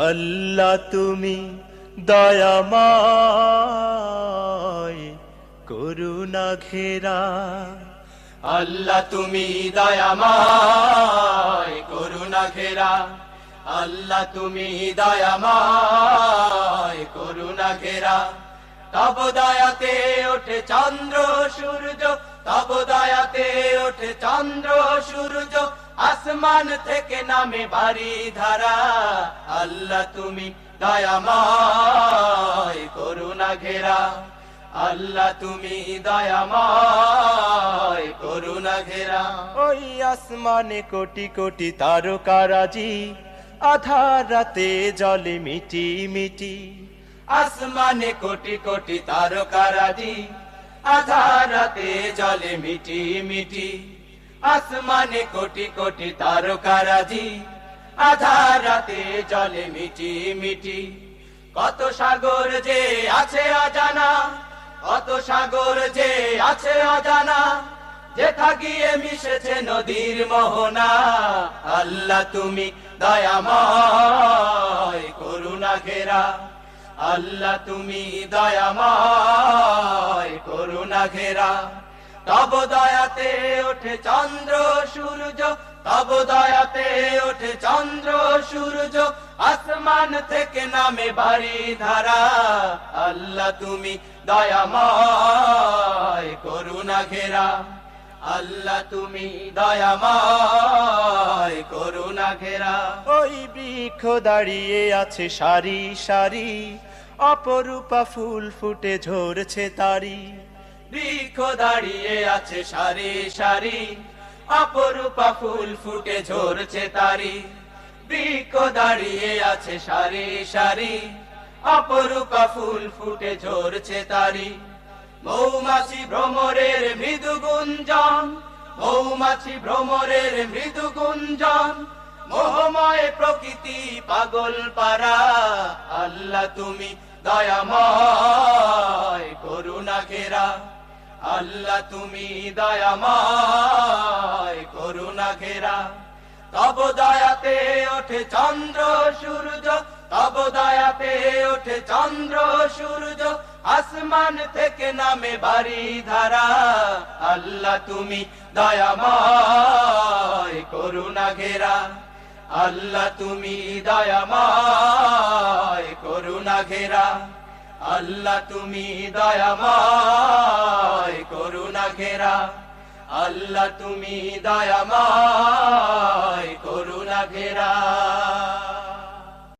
আল্লাহ তুমি দয়াময়, করুণা ঘেরা। আল্লাহ তুমি দয়াময়, করুণা ঘেরা। আল্লাহ তুমি দয়াময়, করুণা ঘেরা। তব দয়াতে ওঠে চন্দ্র সূর্য, তব দয়াতে ওঠে চন্দ্র সূর্য। আসমান থেকে নামে বাড়ি ধারা। আল্লাহ তুমি দয়াময় করুণা ঘেরা। আল্লাহ তুমি দয়াময় করুণা ঘেরা। ওই আসমানে কোটি কোটি তারকারাজি আধার রাতে জলে মিটি মিটি। আসমানে কোটি কোটি তারকারাজি আধারাতে জলে মিটি মিটি। আসমানে কোটি কোটি তারকারাজি, আধারাতে জলে মিটি মিটি। কত সাগর যে আছে অজানা, কত সাগর যে আছে অজানা, যে থাকিয়ে মিশেছে নদীর মোহনা। আল্লাহ তুমি দয়াময় করুণা ঘেরা। আল্লাহ তুমি দয়াময় করুণা ঘেরা। তব দয়াতে ওঠে চন্দ্র সূর্য, তব দয়াতে ওঠে চন্দ্র সূর্য। আসমান থেকে নামে বাড়ি ধারা, আল্লাহ তুমি দয়াময় করুণা ঘেরা। আল্লাহ তুমি দয়াময় করুণা ঘেরা। ওই বৃক্ষ দাঁড়িয়ে আছে সারি সারি, অপরূপা ফুল ফুটে ঝরছে তারি। বৃক্ষ দাঁড়িয়ে আছে সারি সারি। অপরূপা ফুল ফুটে ঝরছে তারি। বৃক্ষ দাঁড়িয়ে আছে সারি সারি। অপরূপা ফুল ফুটে ঝরছে তারি। মৌমাছি ভ্রমরের মৃদু গুঞ্জন। মৌমাছি ভ্রমরের মৃদু গুঞ্জন। মোহময় প্রকৃতি পাগল পারা আল্লাহ তুমি দয়াময়, করুণা ঘেরা। আল্লাহ, তুমি দয়াময় করুণা ঘেরা। তব দয়াতে ওঠে চন্দ্র, সূর্য। তব দয়াতে ওঠে চন্দ্র, সূর্য। আসমান থেকে নামে বাড়ি ধারা। আল্লাহ, তুমি দয়াময় করুণা ঘেরা। আল্লাহ, তুমি দয়াময় করুণা ঘেরা। আল্লাহ তুমি দয়াময় করুণা ঘেরা। আল্লাহ তুমি দয়াময় করুণা ঘেরা।